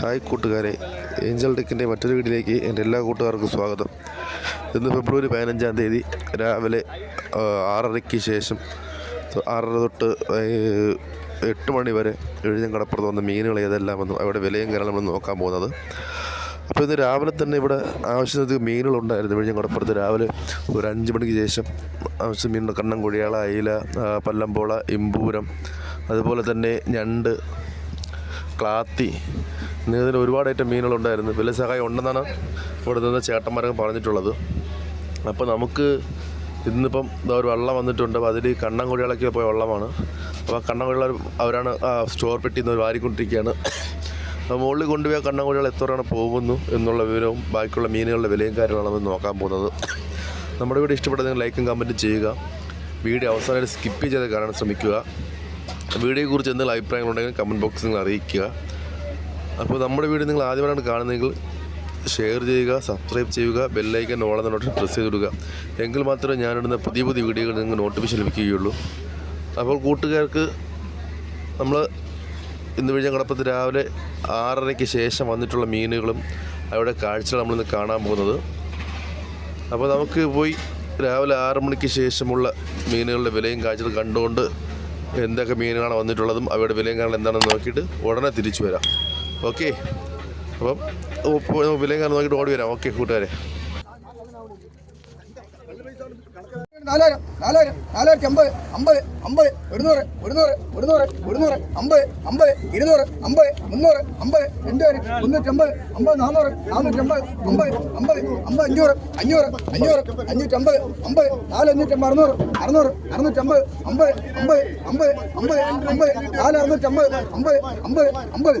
Hi കൂട്ടുകാരെ. Angel ടെക്കിന്റെ മറ്റൊരു വീട്ടിലേക്ക് എന്റെ എല്ലാ കൂട്ടുകാർക്കും സ്വാഗതം. ഇന്ന് ഫെബ്രുവരി പതിനഞ്ചാം തീയതി രാവിലെ ആറരയ്ക്ക് ശേഷം ആറര തൊട്ട് എട്ട് മണി വരെ എഴുതം കടപ്പുറത്ത് വന്ന മീനുകൾ ഏതെല്ലാമെന്നും അവിടെ വിലയും നമ്മൾ നോക്കാൻ പോകുന്നത്. അപ്പോൾ ഇന്ന് രാവിലെ തന്നെ ഇവിടെ ആവശ്യത്തിന് മീനുകളുണ്ടായിരുന്നു വിഴിഞ്ഞം കടപ്പുറത്ത് രാവിലെ ഒരു അഞ്ച് മണിക്ക് ശേഷം ആവശ്യം മീനുണ്ട് കണ്ണൻകുഴിയാള അയില പല്ലമ്പോള ഇമ്പൂരം അതുപോലെ തന്നെ ഞണ്ട് ക്ലാത്തി. ഇങ്ങനെ ഒരുപാട് ഐറ്റം മീനുകളുണ്ടായിരുന്നു. വില സഹായം ഉണ്ടെന്നാണ് ഇവിടെ നിന്ന് ചേട്ടന്മാരൊക്കെ പറഞ്ഞിട്ടുള്ളത്. അപ്പോൾ നമുക്ക് ഇന്നിപ്പം ഒരു വള്ളം വന്നിട്ടുണ്ട്. അപ്പോൾ അതിൽ കണ്ണൻകുഴികളൊക്കെ പോയ വള്ളമാണ്. അപ്പോൾ കണ്ണൻകുഴികൾ അവരാണ് സ്റ്റോർ പെട്ടിയിൽ നിന്ന് വാരിക്കൊണ്ടിരിക്കുകയാണ്. അപ്പോൾ മുകളിൽ കൊണ്ടുപോയ കണ്ണൻകുഴികൾ എത്രയാണ് പോകുന്നു എന്നുള്ള വിവരവും ബാക്കിയുള്ള മീനുകളുടെ വിലയും കാര്യങ്ങളാണ് നമ്മൾ നോക്കാൻ പോകുന്നത്. നമ്മുടെ വീഡിയോ ഇഷ്ടപ്പെട്ടതെങ്കിൽ ലൈക്കും കമന്റും ചെയ്യുക. വീഡിയോ അവസാനമായിട്ട് സ്കിപ്പ് ചെയ്ത് കാണാൻ ശ്രമിക്കുക. വീഡിയോയെക്കുറിച്ച് എന്തെങ്കിലും അഭിപ്രായങ്ങളുണ്ടെങ്കിൽ കമന്റ് ബോക്സിൽ നിങ്ങൾ അറിയിക്കുക. അപ്പോൾ നമ്മുടെ വീഡിയോ നിങ്ങൾ ആദ്യമായിട്ടാണ് കാണുന്നതെങ്കിൽ ഷെയർ ചെയ്യുക സബ്സ്ക്രൈബ് ചെയ്യുക ബെല്ലൈക്കൻ ഓളം നോട്ടിൽ പ്രസ് ചെയ്ത് കൊടുക്കുക എങ്കിൽ മാത്രമേ ഞാനിടുന്ന പുതിയ പുതിയ വീഡിയോകൾ നിങ്ങൾക്ക് നോട്ടിഫിക്കേഷൻ ലഭിക്കുകയുള്ളൂ. അപ്പോൾ കൂട്ടുകാർക്ക് നമ്മൾ ഇന്ന് വിഴിഞ്ഞ കടപ്പത്ത് രാവിലെ ആറരയ്ക്ക് ശേഷം വന്നിട്ടുള്ള മീനുകളും അവിടെ കാഴ്ചകൾ നമ്മളിന്ന് കാണാൻ പോകുന്നത്. അപ്പോൾ നമുക്ക് പോയി രാവിലെ ആറ് മണിക്ക് ശേഷമുള്ള മീനുകളുടെ വിലയും കാഴ്ചകൾ കണ്ടുകൊണ്ട് എന്തൊക്കെ മീനുകളാണ് വന്നിട്ടുള്ളതും അവയുടെ വിലയും കാരണം എന്താണെന്ന് നോക്കിയിട്ട് ഉടനെ തിരിച്ചു വരാം. ഓക്കെ അപ്പം വിലയും കാരണം നോക്കിയിട്ട് ഓടി വരാം. ഓക്കെ കൂട്ടുകാരെ. നാലായിരം നാലായിരം നാലായിരത്തി അമ്പത് അമ്പത് അമ്പത് ഒരുന്നൂറ് ഒരുന്നൂറ് ഒരുന്നൂറ് ഒരുന്നൂറ് അമ്പത് അമ്പത് ഇരുന്നൂറ് അമ്പത് മുന്നൂറ് അമ്പത് രണ്ടുപേര് മുന്നൂറ്റമ്പത് അമ്പത് നാന്നൂറ് നാന്നൂറ്റമ്പത് അമ്പത് അമ്പത് അമ്പത് അഞ്ഞൂറ് അഞ്ഞൂറ് അഞ്ഞൂറ് അഞ്ഞൂറ്റമ്പത് അമ്പത് നാലഞ്ഞൂറ്റമ്പത് അറുന്നൂറ് അറുന്നൂറ് അറുന്നൂറ്റമ്പത് അമ്പത് അമ്പത് അമ്പത് അമ്പത് അമ്പത് നാല് അറുന്നൂറ്റമ്പത് അമ്പത് അമ്പത് അമ്പത്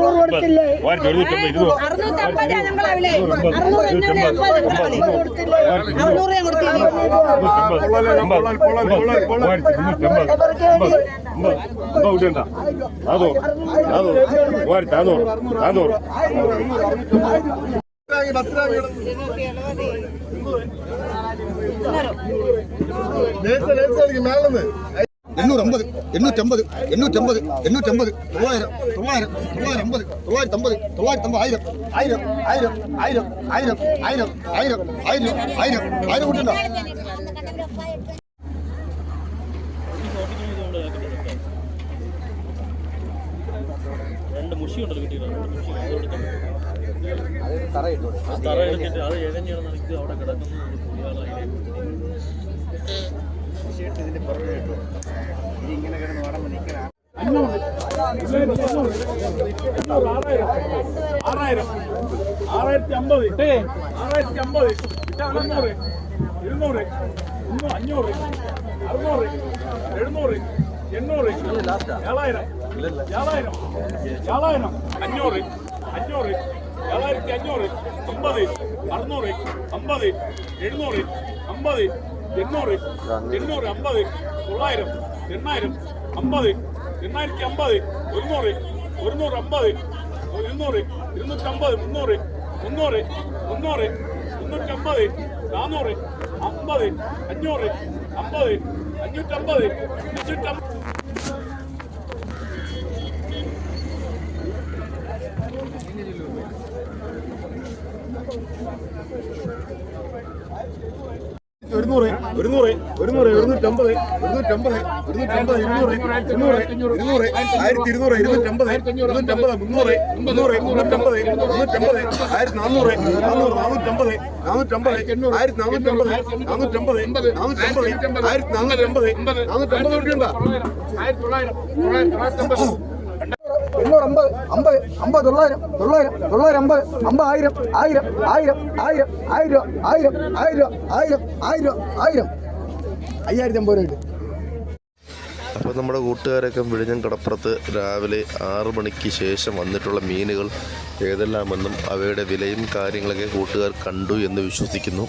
അറുന്നൂറ് കൊടുത്തില്ലേ അറുന്നൂറ്റമ്പത് ഞങ്ങളാവില്ലേ അറുന്നൂറ് എണ്ണൂറ് അമ്പത് കൊടുത്തില്ലേ? അറുന്നൂറ് ഞാൻ കൊടുത്തില്ലേ? மேலே എണ്ണൂറ് അമ്പത് എണ്ണൂറ്റമ്പത് എണ്ണൂറ്റമ്പത് എണ്ണൂറ്റമ്പത് തൊള്ളായിരം തൊള്ളായിരം തൊള്ളായിരം അമ്പത് തൊള്ളായിരത്തി അമ്പത് തൊള്ളായിരത്തി അമ്പത് ആയിരം ആയിരം ആയിരം ആയിരം ആയിരം ആയിരം ആയിരം ആയിരം ആയിരം ആയിരം കൂട്ടുണ്ടോ രണ്ട് മുഷി ഉണ്ടല്ലോ അത് മുഷി അത് എടുക്കണം ആ തറ എടുത്തിട്ട് അത് എഴഞ്ഞ് ഇനി ഇങ്ങനെ കിടന്ന് കിടക്കുന്നു നിൽക്കണം ആറായിരം ആറായിരത്തി അമ്പത് ആറായിരത്തി അമ്പത് അറുന്നൂറ് ഇരുന്നൂറ് അഞ്ഞൂറ് അറുന്നൂറ് എഴുന്നൂറ് എണ്ണൂറ് ഏഴായിരം ഏഴായിരം ഏഴായിരം അഞ്ഞൂറ് അഞ്ഞൂറ് ഏഴായിരത്തി അഞ്ഞൂറ് അമ്പത് അറുന്നൂറ് അമ്പത് എഴുന്നൂറ് അമ്പത് എണ്ണൂറ് എണ്ണൂറ് അമ്പത് തൊള്ളായിരം എണ്ണായിരം അമ്പത് എണ്ണായിരത്തി അമ്പത് ഒരുന്നൂറ് ഒരുന്നൂറ് അമ്പത് ഇരുന്നൂറ് ഇരുന്നൂറ്റമ്പത് മുന്നൂറ് മുന്നൂറ് മുന്നൂറ് മുന്നൂറ്റമ്പത് നാനൂറ് അമ്പത് അഞ്ഞൂറ് അമ്പത് അഞ്ഞൂറ്റമ്പത് അഞ്ഞൂറ്റമ്പത് ഒരുന്നൂറ് ഒരുന്നൂറ് ഒരുന്നൂറ് ഒരുന്നൂറ്റമ്പത് ഒരുന്നൂറ്റമ്പത് ഒരുന്നൂറ്റമ്പത് ഇരുന്നൂറ് ഇരുന്നൂറ് ഇരുന്നൂറ് ആയിരത്തി ഇരുന്നൂറ് ഇരുന്നൂറ്റമ്പത് ഇരുന്നൂറ്റമ്പത് മുന്നൂറ് മുന്നൂറ് മുന്നൂറ്റമ്പത് മുന്നൂറ്റമ്പത് ആയിരത്തി നാനൂറ് നാനൂറ് നാനൂറ്റമ്പത് നാനൂറ്റമ്പത് ആയിരത്തി നാനൂറ്റമ്പത് നാനൂറ്റമ്പത് നാനൂറ്റമ്പത് ആയിരത്തി നാനൂറ്റമ്പത് നാനൂറ്റമ്പത് ആയിരത്തി തൊള്ളായിരം തൊള്ളായിരത്തി തൊള്ളായിരത്തി അമ്പത് അമ്പത് അമ്പത് തൊള്ളായിരം തൊള്ളായിരം തൊള്ളായിരം അമ്പത് അമ്പത് ആയിരം ആയിരം ആയിരം ആയിരം ആയിരം ആയിരം ആയിരം ആയിരം ആയിരം അയ്യായിരത്തി അമ്പത് രൂപ അപ്പോൾ നമ്മുടെ കൂട്ടുകാരൊക്കെ വിഴിഞ്ഞം കടപ്പുറത്ത് രാവിലെ ആറു മണിക്ക് ശേഷം വന്നിട്ടുള്ള മീനുകൾ ഏതെല്ലാമെന്നും അവയുടെ വിലയും കാര്യങ്ങളൊക്കെ കൂട്ടുകാർ കണ്ടു എന്ന് വിശ്വസിക്കുന്നു.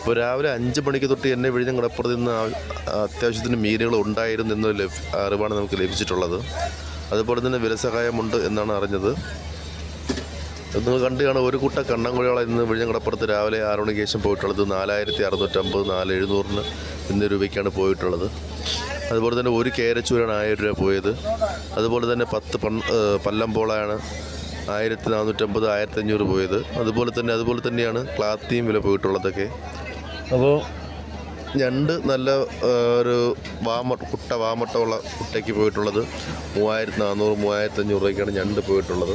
അപ്പോൾ രാവിലെ അഞ്ച് മണിക്ക് തൊട്ട് എന്നെ വിഴിഞ്ഞം കടപ്പുറത്ത് നിന്ന് അത്യാവശ്യത്തിന് മീനുകൾ ഉണ്ടായിരുന്നു എന്നൊരു ലഭ- അറിവാണ് നമുക്ക് ലഭിച്ചിട്ടുള്ളത്. അതുപോലെ തന്നെ വിലസഹായമുണ്ട് എന്നാണ് അറിഞ്ഞത്. നിങ്ങൾ കണ്ടുകാണ് ഒരു കൂട്ട കണ്ണൻകുഴികളെ ഇന്ന് വിഴിഞ്ഞം കടപ്പുറത്ത് രാവിലെ ആറ് മണിക്ക് ശേഷം പോയിട്ടുള്ളത് നാലായിരത്തി അറുന്നൂറ്റമ്പത് നാല് എഴുന്നൂറിന് ഇന്ന് രൂപയ്ക്കാണ് പോയിട്ടുള്ളത്. അതുപോലെ തന്നെ ഒരു കേരച്ചൂരാണ് ആയിരം രൂപ പോയത്. അതുപോലെ തന്നെ പത്ത് പൺ പല്ലമ്പോളാണ് ആയിരത്തി നാനൂറ്റമ്പത് ആയിരത്തി അഞ്ഞൂറ് പോയത്. അതുപോലെ തന്നെ അതുപോലെ തന്നെയാണ് ക്ലാത്തിയും വില പോയിട്ടുള്ളതൊക്കെ. അപ്പോൾ ഞണ്ട് നല്ല ഒരു വാമ കുട്ട വാമട്ടമുള്ള കുട്ടയ്ക്ക് പോയിട്ടുള്ളത്. മൂവായിരത്തി നാനൂറ് മൂവായിരത്തി അഞ്ഞൂറ് രൂപയ്ക്കാണ് ഞണ്ട് പോയിട്ടുള്ളത്.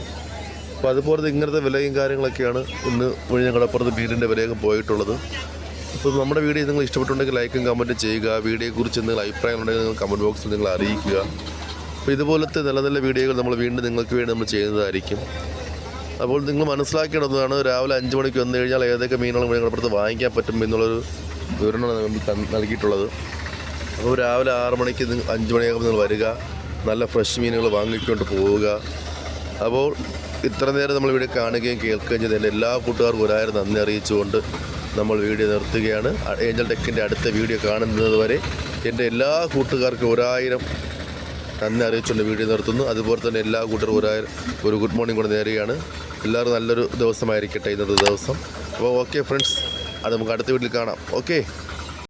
അപ്പോൾ അതുപോലെ ഇങ്ങനത്തെ വിലയും കാര്യങ്ങളൊക്കെയാണ് ഇന്ന് വിഴിഞ്ഞ കടപ്പുറത്ത് ബീരിന്റെ വിലയൊക്കെ പോയിട്ടുള്ളത്. അപ്പോൾ നമ്മുടെ വീഡിയോ നിങ്ങൾ ഇഷ്ടപ്പെട്ടുണ്ടെങ്കിൽ ലൈക്കും കമന്റും ചെയ്യുക. വീഡിയോയെക്കുറിച്ച് എന്തെങ്കിലും അഭിപ്രായം ഉണ്ടെങ്കിൽ നിങ്ങൾ കമന്റ് ബോക്സിൽ നിങ്ങൾ അറിയിക്കുക. അപ്പോൾ ഇതുപോലത്തെ നല്ല നല്ല വീഡിയോകൾ നമ്മൾ വീണ്ടും നിങ്ങൾക്ക് വേണ്ടി നമ്മൾ ചെയ്യുന്നതായിരിക്കും. അപ്പോൾ നിങ്ങൾ മനസ്സിലാക്കേണ്ടതാണ് രാവിലെ അഞ്ച് മണിക്ക് വന്നു കഴിഞ്ഞാൽ ഏതൊക്കെ മീനുകൾ ഞങ്ങളുടെ കടപ്പുറത്ത് വാങ്ങിക്കാൻ പറ്റും എന്നുള്ളൊരു വിവരണമാണ് തന്ന് നൽകിയിട്ടുള്ളത്. അപ്പോൾ രാവിലെ ആറ് മണിക്ക് അഞ്ച് മണിയാകുമ്പോൾ നിങ്ങൾ വരിക. നല്ല ഫ്രഷ് മീനുകൾ വാങ്ങിക്കൊണ്ട് പോവുക. അപ്പോൾ ഇത്ര നേരം നമ്മൾ ഇവിടെ കാണുകയും കേൾക്കുകയും ചെയ്ത എല്ലാ കൂട്ടുകാർക്കും ഒരായിരം നന്ദി അറിയിച്ചുകൊണ്ട് നമ്മൾ വീഡിയോ നിർത്തുകയാണ്. ഏഞ്ചൽ ടെക്കിന്റെ അടുത്ത വീഡിയോ കാണുന്നത് വരെ എന്റെ എല്ലാ കൂട്ടുകാർക്കും ഒരായിരം നന്ദി അറിയിച്ചുകൊണ്ട് വീഡിയോ നിർത്തുന്നു. അതുപോലെ തന്നെ എല്ലാ കൂട്ടർക്കും ഒരായിരം ഒരു ഗുഡ് മോർണിംഗ് കൂടെ നേരുകയാണ്. എല്ലാവരും നല്ലൊരു ദിവസമായിരിക്കട്ടെ ഇന്നത്തെ ദിവസം. അപ്പോൾ ഓക്കെ ഫ്രണ്ട്സ്. അത് നമുക്ക് അടുത്ത വീട്ടിൽ കാണാം. ഓക്കെ